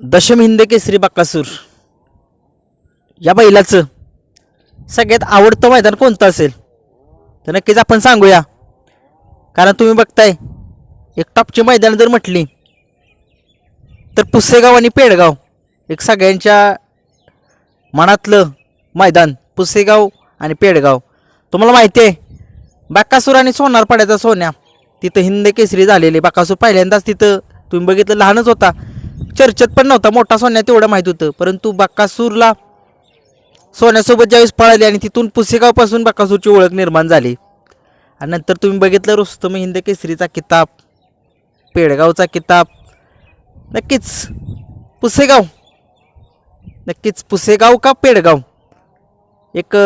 दशम हिंद केसरी बाकासूर. या बैलाचं सगळ्यात आवडतं मैदान कोणतं असेल? तर नक्कीच आपण सांगूया. कारण तुम्ही बघताय एक टॉपची मैदान जर म्हटली तर पुसेगाव आणि पेडगाव एक सगळ्यांच्या मनातलं मैदान पुसेगाव आणि पेडगाव. तुम्हाला माहिती आहे बाकासूर आणि सोनारपाड्याचा सोन्या तिथं हिंद केसरी झालेले. बाकासूर पहिल्यांदाच तिथं तुम्ही बघितलं लहानच होता. चर्चेत पण नव्हता. मोठा सोन्या तेवढं माहीत होतं. परंतु बाकासूरला सोन्यासोबत ज्यावेळेस पळाली आणि तिथून पुसेगावपासून बाकासूरची ओळख निर्माण झाली. आणि नंतर तुम्ही बघितलं रुस्तम हिंद केसरीचा किताब पेडगावचा किताब. नक्कीच पुसेगाव. नक्कीच पुसेगाव का पेडगाव? एक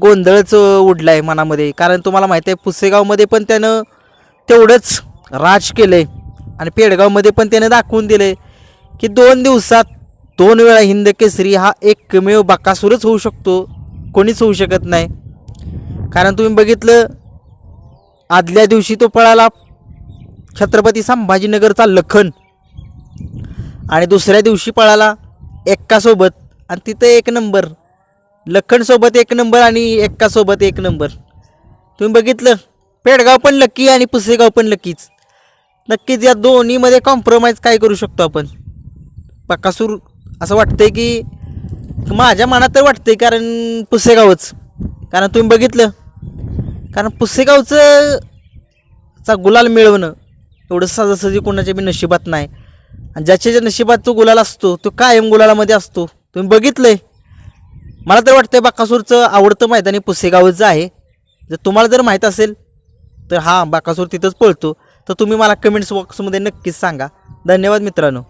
गोंधळच उडला आहे मनामध्ये. कारण तुम्हाला माहिती आहे पुसेगावमध्ये पण त्यानं तेवढंच राज केलं आहे आणि पेडगावमध्ये पण त्यानं दाखवून दिलं आहे की दोन दिवसात दोन वेळा हिंद केसरी हा एकमेव बाकासूरच होऊ शकतो. कोणीच होऊ शकत नाही. कारण तुम्ही बघितलं आदल्या दिवशी तो पळाला छत्रपती संभाजीनगरचा लखन. आणि दुसऱ्या दिवशी पळाला एक्कासोबत. आणि तिथं एक नंबर. लखनसोबत एक नंबर आणि एक्कासोबत एक नंबर. तुम्ही बघितलं पेडगाव पण लकी आणि पुसेगाव पण लकीच नक्कीच या दोन्हीमध्ये कॉम्प्रोमाइज काय करू शकतो आपण? बकासूर असं वाटतंय की माझ्या मनात तर वाटतंय कारण पुसेगावच. कारण तुम्ही बघितलं. कारण पुसेगावचं चा गुलाल मिळवणं एवढं सहजासहजी कोणाच्या बी नशिबात नाही. आणि ज्याच्या ज्या नशिबात तो गुलाल असतो तो कायम गुलालामध्ये असतो. तुम्ही बघितलंय. मला तर वाटतंय बाकासूरचं आवडतं मैदानी पुसेगावचं आहे. जर तुम्हाला जर माहीत असेल तर हां बाकासूर तिथंच पळतो. तर तुम्ही मला कमेंट्स बॉक्समध्ये नक्कीच सांगा. धन्यवाद मित्रांनो.